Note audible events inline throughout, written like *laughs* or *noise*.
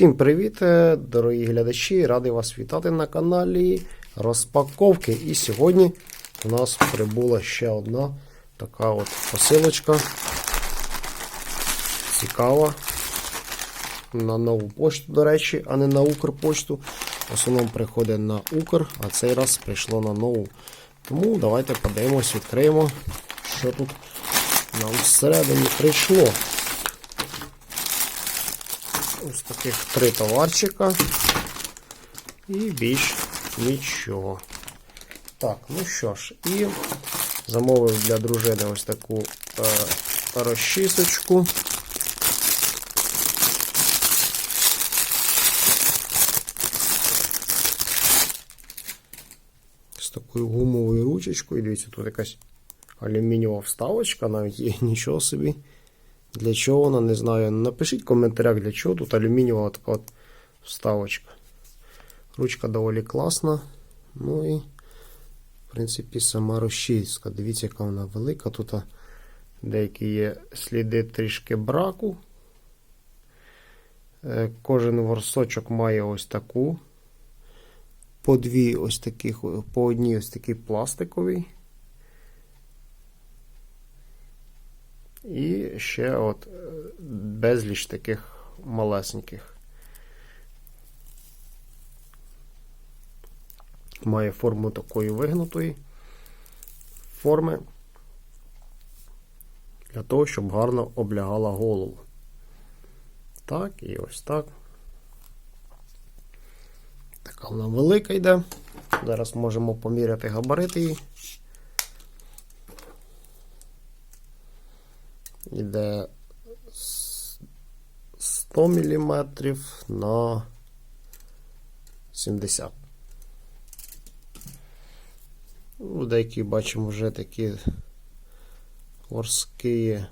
Всім привіт, е, дорогі глядачі! Радий вас вітати на каналі Розпаковки. І сьогодні у нас прибула ще одна така от посилочка. Цікава. На нову пошту, до речі, а не на Укрпошту. В основному приходить на Укр, а цей раз прийшло на нову. Тому давайте подивимось, відкриємо, що тут нам всередині прийшло. Ось таких три товарчика. І більш нічого. Так, ну що ж, і замовив для дружини ось таку е, розчісочку. З такою гумовою ручечкою. Дивіться, тут якась алюмінієва вставочка, навіть є *laughs* нічого собі. Для чого вона, не знаю. Напишіть в коментарях, для чого тут алюмінієва така от вставочка. Ручка доволі класна. Ну і, в принципі, сама розчіска. Дивіться, яка вона велика. Тут деякі є сліди трішки браку. Е, Кожен ворсочок має ось таку. По дві ось таких, по одній ось такий пластиковий. І ще от е, безліч таких малесеньких. Має форму такої вигнутої форми для того, щоб гарно облягала голову. Так, і ось так. Така вона велика йде. Зараз можемо поміряти габарити її. Іде 100 мм на 70. Ну, деякі бачимо вже такі ворски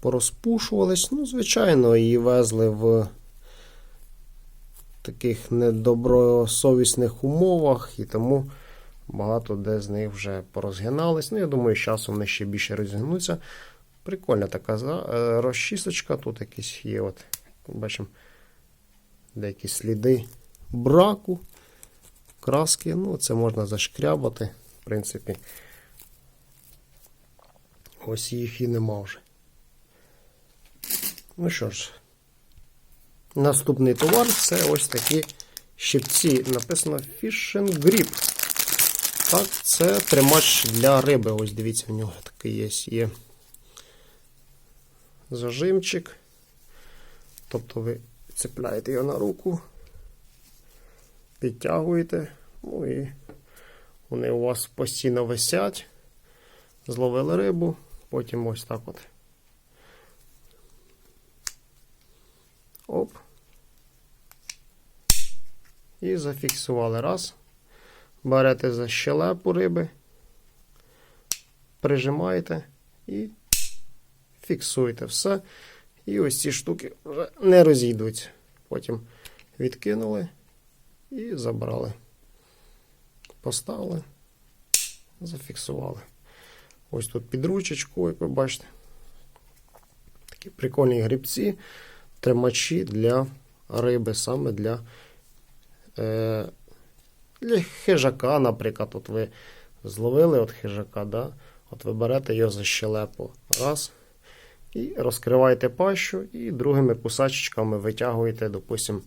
порозпушувались. Ну, звичайно, її везли в таких недобросовісних умовах, і тому багато де з них вже порозгинались. Ну, я думаю, з часом вони ще більше розгинуться. Прикольна така е, розчісочка. Тут якісь є, от, бачимо, деякі сліди браку, краски. Ну, це можна зашкрябати, в принципі. Ось їх і нема вже. Ну що ж, наступний товар це ось такі щипці. Написано Fishing Grip. Так, це тримач для риби. Ось дивіться, в нього такий є. є зажимчик. Тобто ви цепляєте його на руку, підтягуєте, ну і вони у вас постійно висять, зловили рибу, потім ось так от. Оп. І зафіксували раз. Берете за щелепу риби, прижимаєте і фіксуєте все. І ось ці штуки вже не розійдуться. Потім відкинули і забрали. Поставили, зафіксували. Ось тут під ручечку, як ви бачите. Такі прикольні грибці, тримачі для риби, саме для е, для хижака, наприклад, от ви зловили от хижака, да? от ви берете його за щелепу. Раз. І розкриваєте пащу, і другими кусачечками витягуєте, допустим,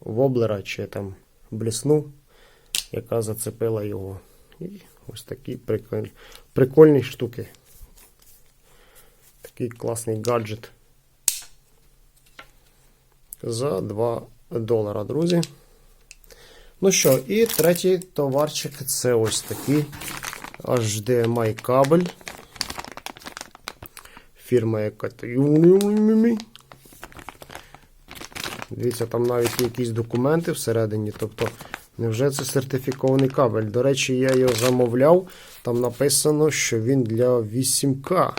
воблера чи там блісну, яка зацепила його. І ось такі прикольні, прикольні штуки. Такий класний гаджет. За 2 долара, друзі. Ну що, і третій товарчик це ось такий HDMI кабель. Фірма яка. Дивіться, там навіть є якісь документи всередині. Тобто, невже це сертифікований кабель? До речі, я його замовляв. Там написано, що він для 8К.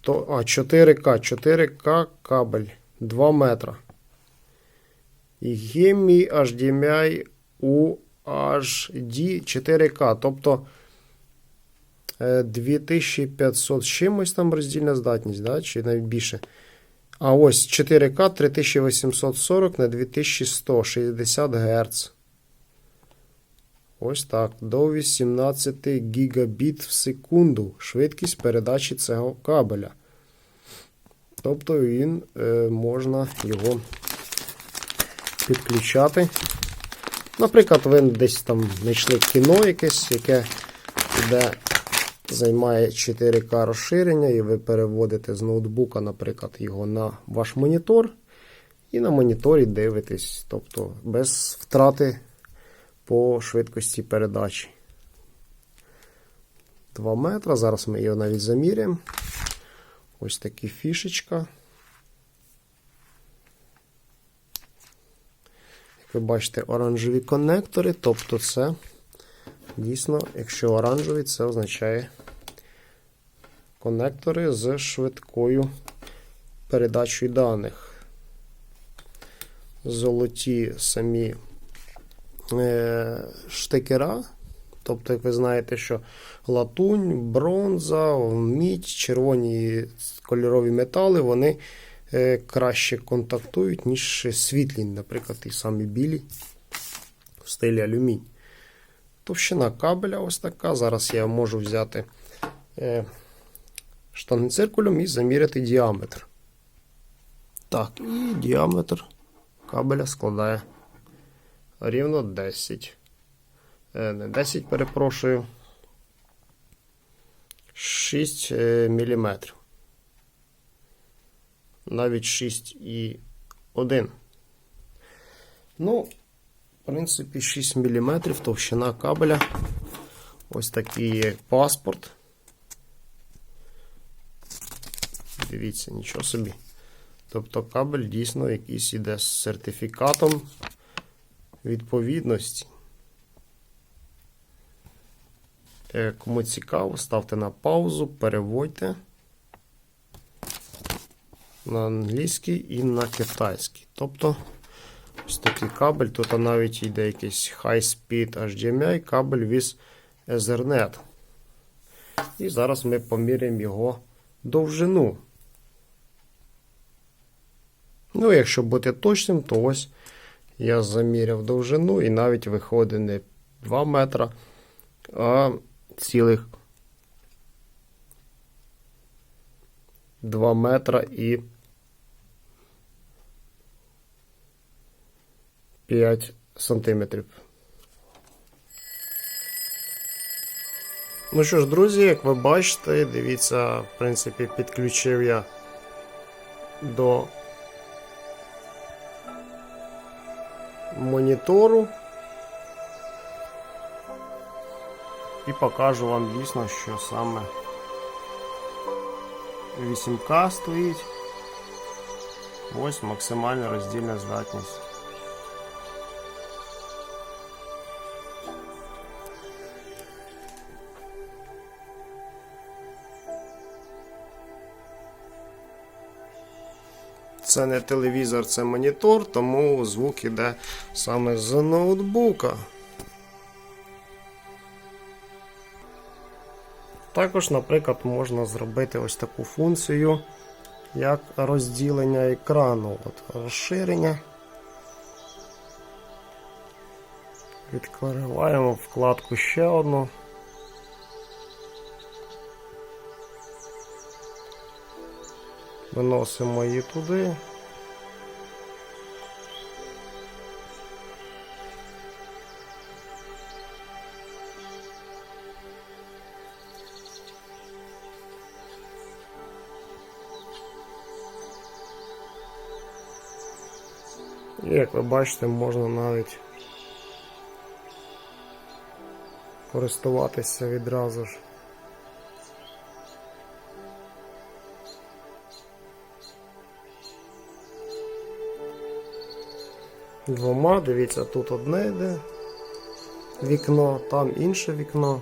То, А, 4К. 4К кабель 2 метра. І Гемі HDMI UHD 4К. Тобто. 2500 з чимось там роздільна здатність, да? чи навіть більше. А ось 4К 3840 на 2160 Гц. Ось так. До 18 гігабіт в секунду. Швидкість передачі цього кабеля. Тобто він е, можна його підключати. Наприклад, ви десь там знайшли кіно якесь, яке де займає 4К розширення, і ви переводите з ноутбука, наприклад, його на ваш монітор, і на моніторі дивитесь, тобто без втрати по швидкості передачі. 2 метра. Зараз ми його навіть заміряємо. Ось такі фішечка. Як ви бачите, оранжеві конектори, тобто це дійсно, якщо оранжевий, це означає конектори з швидкою передачею даних. Золоті самі е, штекера. Тобто, як ви знаєте, що латунь, бронза, мідь, червоні кольорові метали, вони е, краще контактують, ніж світлі, наприклад, ті самі білі в стилі алюмінь. Товщина кабеля ось така. Зараз я можу взяти е, штангенциркулем і заміряти діаметр. Так, і діаметр кабеля складає рівно 10. Е, не 10, перепрошую. 6 мм. Навіть 6,1. Ну, принципі, 6 мм товщина кабеля. Ось такий є паспорт. Дивіться, нічого собі. Тобто кабель дійсно якийсь іде з сертифікатом відповідності. Е, Кому цікаво, ставте на паузу, переводьте на англійський і на китайський. Тобто, ось такий кабель. Тут навіть йде якийсь High Speed HDMI кабель with Ethernet. І зараз ми поміряємо його довжину. Ну, якщо бути точним, то ось я заміряв довжину і навіть виходить не 2 метра, а цілих 2 метра і 5 сантиметрів. Ну що ж, друзі, як ви бачите, дивіться, в принципі, підключив я до монітору. І покажу вам дійсно, що саме 8К стоїть. Ось максимальна роздільна здатність. Це не телевізор, це монітор, тому звук іде саме з ноутбука. Також, наприклад, можна зробити ось таку функцію, як розділення екрану. От Розширення. Відкриваємо вкладку ще одну. Виносимо її туди. Як ви бачите, можна навіть користуватися відразу ж. Двома, дивіться, тут одне йде вікно, там інше вікно.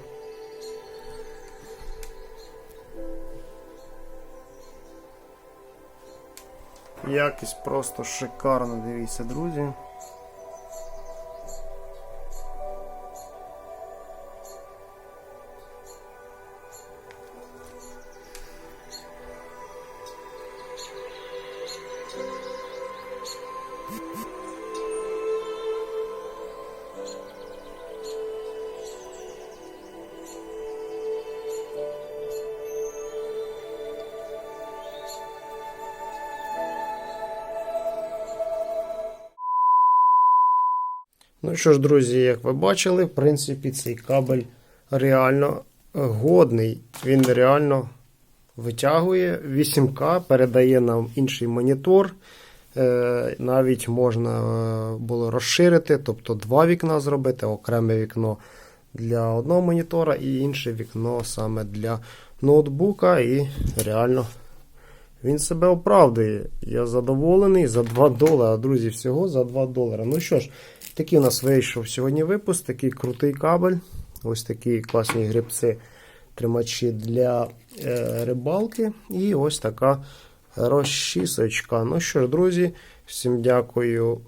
Якість просто шикарна, дивіться, друзі. Ну що ж, друзі, як ви бачили, в принципі, цей кабель реально годний. Він реально витягує 8К, передає нам інший монітор. Е, Навіть можна е, було розширити, тобто два вікна зробити, окреме вікно для одного монітора і інше вікно саме для ноутбука. І реально він себе оправдує. Я задоволений за 2 долара. Друзі, всього за 2 долара. Ну що ж, такий у нас вийшов сьогодні випуск, такий крутий кабель. Ось такі класні грибці, тримачі для е, рибалки. І ось така розчісочка. Ну що ж, друзі, всім дякую.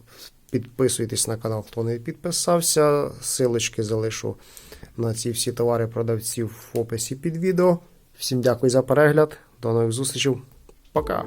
Підписуйтесь на канал, хто не підписався. Силочки залишу на ці всі товари продавців в описі під відео. Всім дякую за перегляд. До нових зустрічей. Пока!